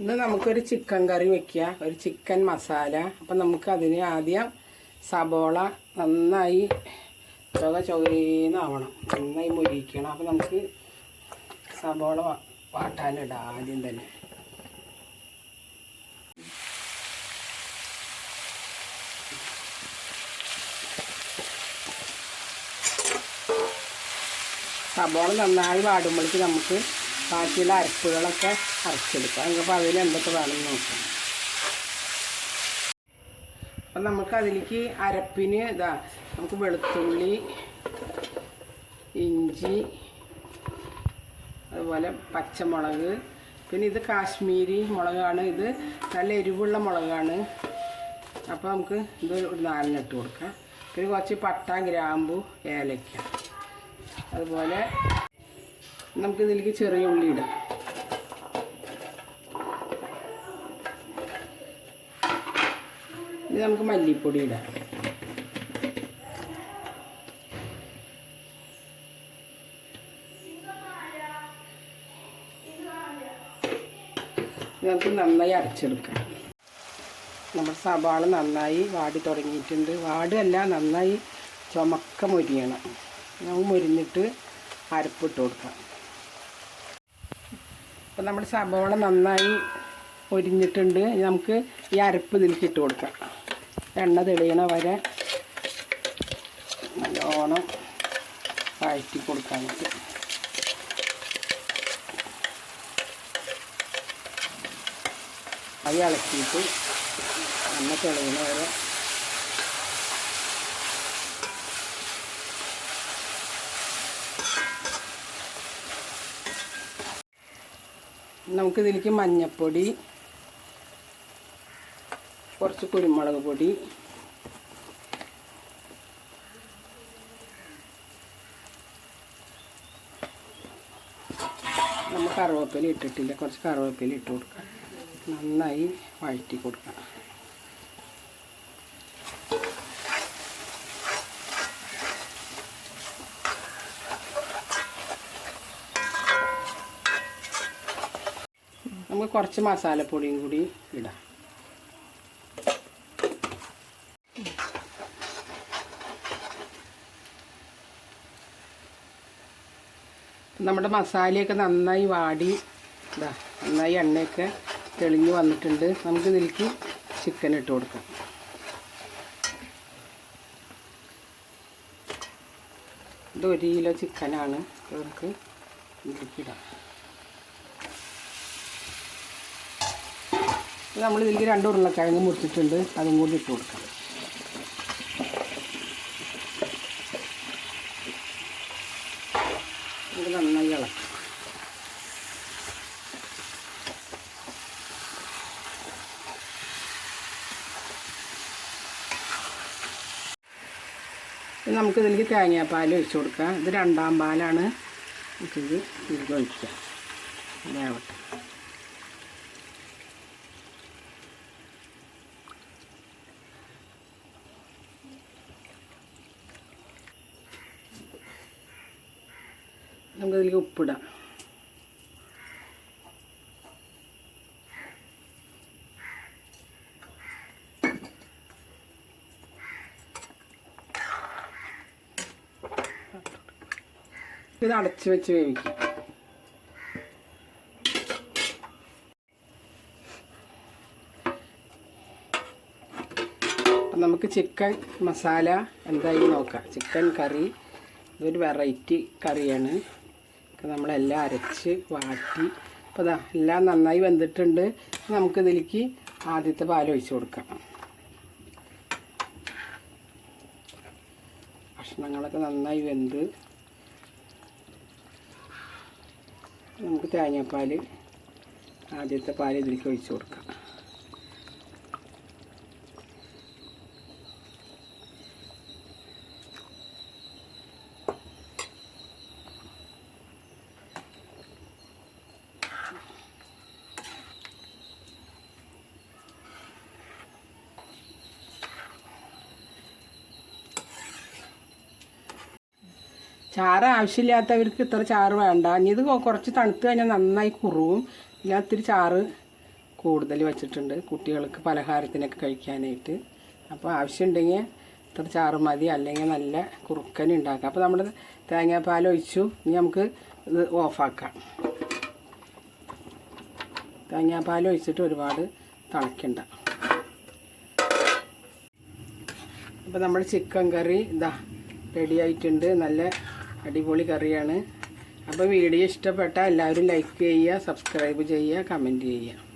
ഇന്ന് നമുക്കൊരു ചിക്കൻ കറി വെക്കുക ഒരു ചിക്കൻ മസാല. അപ്പം നമുക്ക് അതിന് ആദ്യം സബോള നന്നായി ചുക ചുകയെന്നാവണം നന്നായി മുരിക്കണം. അപ്പം നമുക്ക് സബോള വാട്ടാനിടാം ആദ്യം തന്നെ. സബോള നന്നായി വാടുമ്പോഴേക്ക് നമുക്ക് ബാക്കിയുള്ള അരപ്പുകളൊക്കെ അരച്ചെടുക്കുക അപ്പോൾ അതിൽ എന്തൊക്കെ വേണമെന്ന് നോക്കാം. അപ്പം നമുക്ക് അതിലേക്ക് അരപ്പിന് ഇതാ നമുക്ക് വെളുത്തുള്ളി ഇഞ്ചി അതുപോലെ പച്ചമുളക്. പിന്നെ ഇത് കാശ്മീരി മുളകാണ്. ഇത് നല്ല എരിവുള്ള മുളകാണ്. അപ്പോൾ നമുക്ക് ഇത് ഒരു നാലിനിട്ട് കൊടുക്കാം. പിന്നെ കുറച്ച് പട്ട ഗ്രാമ്പു ഏലക്ക. അതുപോലെ നമുക്ക് ഇതിലേക്ക് ചെറിയ ഉള്ളി ഇടാം. ഇത് നമുക്ക് മല്ലിപ്പൊടി ഇടാം. നമുക്ക് നന്നായി അരച്ചെടുക്കാം. നമ്മുടെ സവാള നന്നായി വാടി തുടങ്ങിയിട്ടുണ്ട്. വാടുകയല്ല നന്നായി ചുമക്ക മൊരിയണം. നമുക്ക് മൊരിഞ്ഞിട്ട് അരപ്പിട്ട് കൊടുക്കാം. അപ്പം നമ്മുടെ സവോള നന്നായി പൊരിഞ്ഞിട്ടുണ്ട്. നമുക്ക് ഈ അരപ്പ് ഇതിലേക്ക് ഇട്ട് കൊടുക്കാം. എണ്ണ തെളിയണ വരെ നല്ലോണം വഴറ്റി കൊടുക്കാനായിട്ട്. അത് ഇളക്കിയിട്ട് എണ്ണ തെളിയണ വരെ നമുക്ക് ഇതിലേക്ക് മഞ്ഞൾപ്പൊടി കുറച്ച് കുരുമുളക് പൊടി നമ്മൾ കറിവേപ്പില ഇട്ടിട്ടില്ല. കുറച്ച് കറിവേപ്പില ഇട്ട് കൊടുക്കാം. നന്നായി വഴറ്റി കൊടുക്കാം. നമുക്ക് കുറച്ച് മസാലപ്പൊടിയും കൂടി ഇടാം. നമ്മുടെ മസാലയൊക്കെ നന്നായി വാടി ഇതാ നന്നായി എണ്ണയൊക്കെ തെളിഞ്ഞ് വന്നിട്ടുണ്ട്. നമുക്ക് ഇതിലേക്ക് ചിക്കൻ ഇട്ട് കൊടുക്കാം. ഇത് ഒരു കിലോ ചിക്കനാണ് നമുക്ക് ഇതിലേക്ക് ഇടാം. നമ്മൾ ഇതിലേക്ക് രണ്ട് ഉരുളക്കിഴങ്ങ് മുറിച്ചിട്ടുണ്ട്. അതും കൂടി ഇട്ട് കൊടുക്കാം. ഇത് നന്നായി ഇളക്കാം. നമുക്ക് ഇതിലേക്ക് തേങ്ങാപ്പാൽ ഒഴിച്ചു കൊടുക്കാം. ഇത് രണ്ടാം പാലാണ്. നമുക്കിത് ഇതിലേക്ക് ഒഴിക്കുക നമുക്ക് ഇതിലേക്ക് ഉപ്പിടാം. ഇത് അടച്ചു വെച്ച് വേവിക്കും. നമുക്ക് ചിക്കൻ മസാല എന്തായി നോക്കാം. ചിക്കൻ കറി ഇതൊരു വെറൈറ്റി കറിയാണ്. ഒക്കെ നമ്മളെല്ലാം അരച്ച് വാട്ടി. അപ്പോൾ ഇതാ എല്ലാം നന്നായി വെന്തിട്ടുണ്ട്. നമുക്കിതിലേക്ക് ആദ്യത്തെ പാൽ ഒഴിച്ച് കൊടുക്കാം. ഭക്ഷണങ്ങളൊക്കെ നന്നായി വെന്ത്. നമുക്ക് തേങ്ങാപ്പാൽ ആദ്യത്തെ പാൽ ഇതിലേക്ക് ഒഴിച്ച് കൊടുക്കാം. ചാറ് ആവശ്യമില്ലാത്തവർക്ക് ഇത്ര ചാറ് വേണ്ട. ഇനി ഇത് കുറച്ച് തണുത്ത് കഴിഞ്ഞാൽ നന്നായി കുറുവും. ഞാൻ ഇത്തിരി ചാറ് കൂടുതൽ വെച്ചിട്ടുണ്ട് കുട്ടികൾക്ക് പലഹാരത്തിനൊക്കെ കഴിക്കാനായിട്ട്. അപ്പോൾ ആവശ്യമുണ്ടെങ്കിൽ ഇത്ര ചാറ് മതി. അല്ലെങ്കിൽ നല്ല കുറുക്കൻ ഉണ്ടാക്കാം അപ്പോൾ നമ്മൾ തേങ്ങാപ്പാൽ ഒഴിച്ചു. ഇനി നമുക്ക് ഇത് ഓഫാക്കാം. തേങ്ങാപ്പാൽ ഒഴിച്ചിട്ട് ഒരുപാട് തിളയ്ക്കണ്ട അപ്പോൾ നമ്മുടെ ചിക്കൻ കറി ഇതാ റെഡി ആയിട്ടുണ്ട്. നല്ല അടിപൊളി കറിയാണ്. അപ്പോൾ വീഡിയോ ഇഷ്ടപ്പെട്ടാൽ എല്ലാവരും ലൈക്ക് ചെയ്യുക സബ്സ്ക്രൈബ് ചെയ്യുക കമന്റ് ചെയ്യുക.